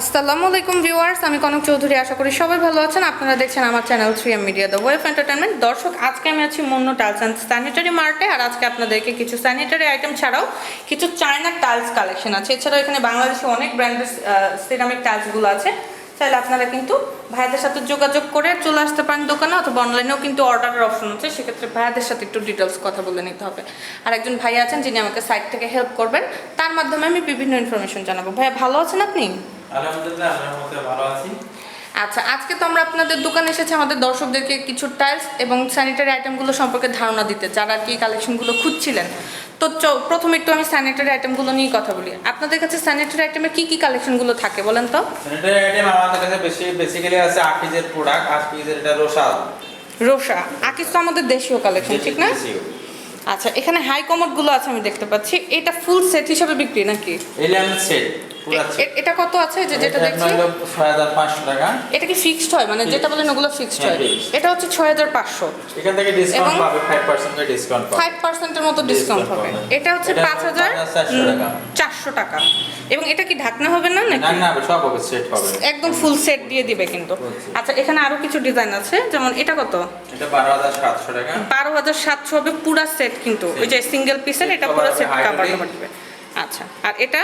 আসসালামু আলাইকুম ভিউয়ার্স, আমি কনক চৌধুরী। আশা করি সবাই ভালো আছেন। আপনারা দেখছেন আমার channel three M media the web entertainment দর্শক, আজকে আমি আছি মন্য টাইলস অ্যান্ড স্যানিটারি মার্টে, আর আজকে আপনাদেরকে কিছু স্যানিটারি আইটেম ছাড়াও কিছু চায়না টাইলস কালেকশন আছে। এছাড়াও এখানে বাংলাদেশে অনেক ব্র্যান্ডের সিরামিক টাইলসগুলো আছে। চাইলে আপনারা কিন্তু ভাইয়াদের সাথে যোগাযোগ করে চলে আসতে পারেন দোকানে, অথবা অনলাইনেও কিন্তু অর্ডারের অপশন আছে। সেক্ষেত্রে ভাইয়াদের সাথে একটু ডিটেলস কথা বলে নিতে হবে। আর একজন ভাইয়া আছেন, যিনি আমাকে সাইট থেকে হেল্প করবেন। তার মাধ্যমে আমি বিভিন্ন ইনফরমেশন জানাব। ভাইয়া, ভালো আছেন আপনি? আলহামদুলিল্লাহ আল্লাহর মতে ভালো আছি। আচ্ছা আজকে তো আমরা আপনাদের দোকানে এসেছি আমাদের দর্শকদেরকে কিছু টাইলস এবং স্যানিটারি আইটেমগুলো সম্পর্কে ধারণা দিতে যারা কি কালেকশনগুলো খুঁজছিলেন। তো প্রথমে একটু আমি স্যানিটারি আইটেমগুলো নিয়ে কথা বলি। আপনাদের কাছে স্যানিটারি আইটেমে কি কি কালেকশনগুলো থাকে বলেন তো? স্যানিটারি আইটেম আমাদের কাছে বেশি বেসিক্যালি আছে পিসের প্রোডাক্ট পিসের এটা রোসাল। রোসা আকিস তো আমাদের দেশীয় কালেকশন ঠিক না? আচ্ছা এখানে হাই কমোডগুলো আছে আমি দেখতে পাচ্ছি। এটা ফুল সেট হিসাবে বিক্রি নাকি? এলিয়ান সেট এটা কত আছে যে যেটা দেখছি? ছয় হাজার পাঁচশো টাকা। এটা কি ফিক্সড হয়? মানে যেটা বলেন ওগুলো ফিক্সড হয় হ্যাঁ, এটা হচ্ছে ছয় হাজার পাঁচশো। এখান থেকে ডিসকাউন্ট পাবে ফাইভ পার্সেন্টের ডিসকাউন্ট পাবে। ফাইভ পার্সেন্টের মতো ডিসকাউন্ট হবে। এটা হচ্ছে এটা পাঁচ হাজার 5,400 টাকা। এবং এটা কি ঢাকনা হবে না না নাকি না সব হবে সেট হবে। একদম ফুল সেট দিয়ে দিবে কিন্তু। আচ্ছা এখানে আরও কিছু ডিজাইন আছে। যেমন এটা কত? এটা বারো হাজার সাতশো টাকা। বারো হাজার সাতশো হবে পুরা সেট কিন্তু। ওই যে সিঙ্গেল পিসের এটা পুরো সেট কাভার height আচ্ছা আর এটা?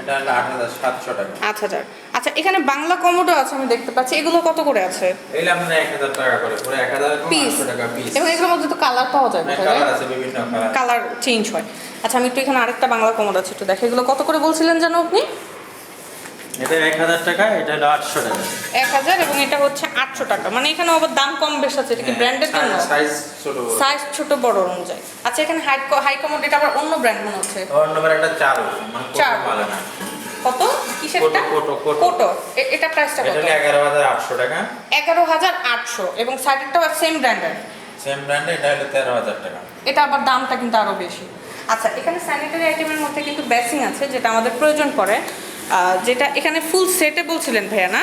এটা হলো আট হাজার সাতশো টাকা। আট হাজার। আচ্ছা এখানে বাংলা কমোডো আছে আমি দেখতে পাচ্ছি। এগুলো কত করে আছে? এগুলো আপনার এক হাজার টাকা করে। পুরো এক হাজার পিস টাকা পিস এবং এগুলোর মধ্যে তো কালার পাওয়া যায় কালার আছে বিভিন্ন কালার কালার চেঞ্জ হয়। আচ্ছা আমি একটু এখানে আরেকটা বাংলা কমোড আছে একটু দেখে। এগুলো কত করে বলছিলেন জানো আপনি? এটা টাকা এটা হলো টাকা। এবং এটা হচ্ছে আটশো টাকা। মানে এখানে আবার দাম কম বেশ আছে এটা কি ব্র্যান্ডের জন্য সাইজ ছোট সাইজ ছোট বড় অনুযায়ী। আচ্ছা এখানে হাই হাই কমোড এটা আবার অন্য ব্র্যান্ড মনে হচ্ছে। একটা মানে চার। কোটো না। কত? কিসেরটা? কোটো, কোটো, এটা প্রাইসটা কত? টাকা। এগারো হাজার আটশো। এবং সাইডেরটাও সেম ব্র্যান্ডের সেম ব্র্যান্ডে এটা হলো তেরো হাজার টাকা। এটা আবার দামটা কিন্তু আরও বেশি। আচ্ছা এখানে স্যানিটারি আইটেমের মধ্যে কিন্তু বেসিং আছে যেটা আমাদের প্রয়োজন পড়ে। যেটা এখানে ফুল সেটে বলছিলেন ভাইয়া না?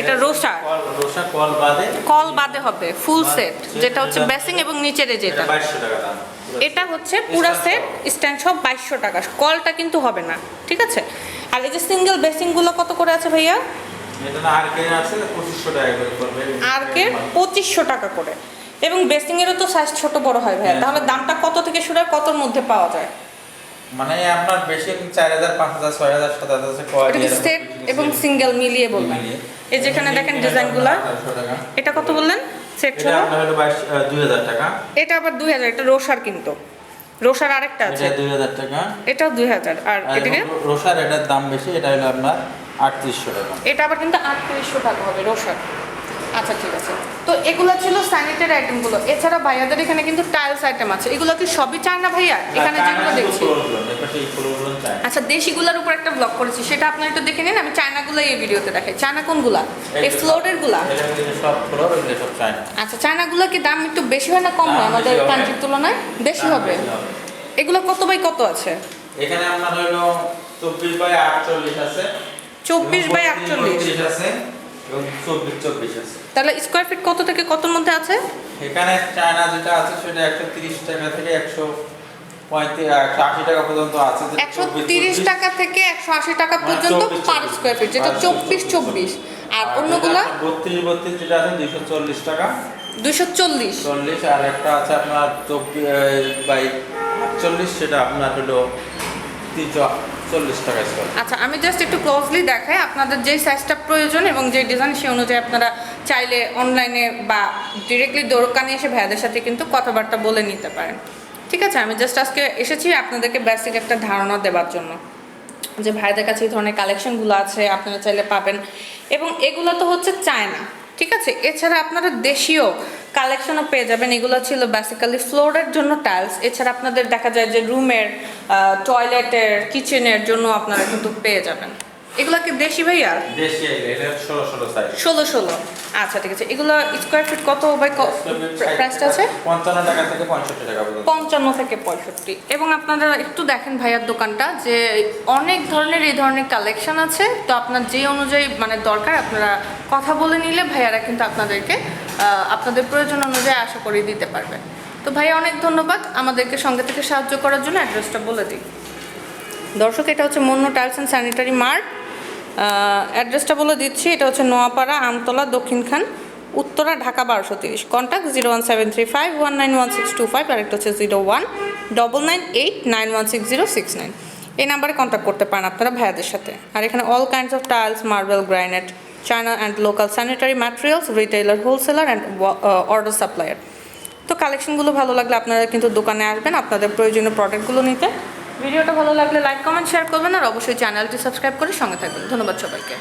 এটা রোসা কল রোসা কল বাদে। কল বাদে হবে ফুল সেট যেটা হচ্ছে বেসিং এবং নিচের যেটা। বাইশশো টাকা দাম। এটা হচ্ছে পুরা সেট স্ট্যান্ড সব বাইশশো টাকা। কলটা কিন্তু হবে না ঠিক আছে? আর এই যে সিঙ্গেল বেসিংগুলো কত করে আছে ভাইয়া? আর কে পঁচিশশো টাকা করে এবং বেসিংয়েরও তো সাইজ ছোট বড় হয় ভাইয়া। হ্যাঁ। তাহলে দামটা কত থেকে শুরু হয়? কতর মধ্যে পাওয়া যায়? মানে আপনার বেশি চার হাজার পাঁচ হাজার ছয় হাজার সাত হাজার আছে এটা সেট এবং সিঙ্গেল মিলিয়ে বলবেন। এই যেখানে দেখেন ডিজাইনগুলো। এটা কত বললেন? সেট এটা আপনার হলো বাইশ দুই হাজার টাকা। এটা আবার দুই হাজার এটা রোসার কিন্তু। রোসার আরেকটা আছে। এটা দুই হাজার টাকা। এটাও দুই হাজার। আর আর এদিকে রো- রোসার এটার দাম বেশি এটা হলো আপনার আটত্রিশশো টাকা। এটা আবার কিন্তু আটত্রিশশো টাকা হবে রোসার আচ্ছা ঠিক আছে। তো এগুলো ছিল স্যানিটারি আইটেমগুলো এছাড়া ভাইয়াদের এখানে কিন্তু টাইলস আইটেম আছে। এগুলো কি সবই চায় না ভাইয়া? এখানে যেগুলো দেখছি। আচ্ছা দেশিগুলোর উপর একটা ব্লগ করেছি। সেটা আপনার একটু দেখে নিন আমি চায়নাগুলো এই ভিডিওতে দেখাই। চায়না কোনগুলা? এই ফ্লোরেরগুলা আচ্ছা চায়নাগুলো কি দাম একটু বেশি হয় না কম হয় আমাদের কান্ট্রির তুলনায়? বেশি হবে। এগুলো কত বাই কত আছে? এখানে আপনার হলো চব্বিশ বাই আটচল্লিশ আছে। চব্বিশ বাই আটচল্লিশ। আছে। এবং চব্বিশ চব্বিশ আছে। তাহলে স্কোয়ার ফিট কত থেকে কতর মধ্যে আছে? এখানে চায়না যেটা আছে সেটা একশো তিরিশ টাকা থেকে একশো একশো আশি টাকা পর্যন্ত আছে যেটা একশো 24, তিরিশ টাকা থেকে একশো আশি টাকা পর্যন্ত পার স্কোয়ার ফিট যেটা চব্বিশ চব্বিশ। আর অন্যগুলা? বত্রিশ বত্রিশ যেটা আছে দুইশো চল্লিশ টাকা। দুশো চল্লিশ। চল্লিশ আর একটা আছে আপনার চব্বিশ বাই আটচল্লিশ সেটা আপনার হলো তিনশো চল্লিশ আচ্ছা আমি জাস্ট একটু ক্লোজলি দেখাই আপনাদের যেই সাইজটা প্রয়োজন এবং যে ডিজাইন সেই অনুযায়ী আপনারা চাইলে অনলাইনে বা ডিরেক্টলি দোকানে এসে ভাইয়াদের সাথে কিন্তু কথাবার্তা বলে নিতে পারেন। ঠিক আছে? আমি জাস্ট আজকে এসেছি আপনাদেরকে বেসিক একটা ধারণা দেওয়ার জন্য। যে ভাইদের কাছে এই ধরনের কালেকশনগুলো আছে, আপনারা চাইলে পাবেন। এবং এগুলো তো হচ্ছে চায়না ঠিক আছে? এছাড়া আপনারা দেশীয় কালেকশনও পেয়ে যাবেন। এগুলো ছিল বেসিক্যালি ফ্লোরের জন্য টাইলস এছাড়া আপনাদের দেখা যায় যে রুমের টয়লেটের কিচেনের জন্য আপনারা কিন্তু পেয়ে যাবেন। এগুলো কি দেশি ভাইয়া? দেশি এটা ষোলো ষোলো সাইজ ষোলো ষোলো। আচ্ছা ঠিক আছে। এগুলো স্কোয়ার ফিট কত বাই প্রাইসটা আছে? পঞ্চান্ন টাকা থেকে পঁয়ষট্টি টাকা পর্যন্ত। পঞ্চান্ন থেকে পঁয়ষট্টি। এবং আপনারা একটু দেখেন ভাইয়ার দোকানটা যে অনেক ধরনের এই ধরনের কালেকশন আছে। তো আপনার যে অনুযায়ী মানে দরকার আপনারা কথা বলে নিলে ভাইয়ারা কিন্তু আপনাদেরকে আপনাদের প্রয়োজন অনুযায়ী আশা করি দিতে পারবে। তো ভাইয়া অনেক ধন্যবাদ আমাদেরকে সঙ্গে থেকে সাহায্য করার জন্য। অ্যাড্রেসটা বলে দিই। দর্শক এটা হচ্ছে Monno tiles and sanitary mart. অ্যাড্রেসটা বলে দিচ্ছি, এটা হচ্ছে নোয়াপাড়া, আমতলা দক্ষিণখান উত্তরা, ঢাকা, বারোশো তিরিশ। Contact zero one seven three five one nine one six two five আর একটা হচ্ছে zero one double nine eight nine one six zero six nine এই নাম্বারে কন্ট্যাক্ট করতে পারেন আপনারা ভাইয়াদের সাথে। আর এখানে all kinds of tiles marble granite China and local sanitary materials retailer wholesaler and order supplier তো কালেকশনগুলো ভালো লাগলে আপনারা কিন্তু দোকানে আসবেন, আপনাদের প্রয়োজনীয় প্রোডাক্টগুলো নিতে। ভিডিওটা ভালো লাগলে লাইক, কমেন্ট, শেয়ার করবেন আর অবশ্যই চ্যানেলটি সাবস্ক্রাইব করে সঙ্গে থাকবেন। ধন্যবাদ সবাইকে।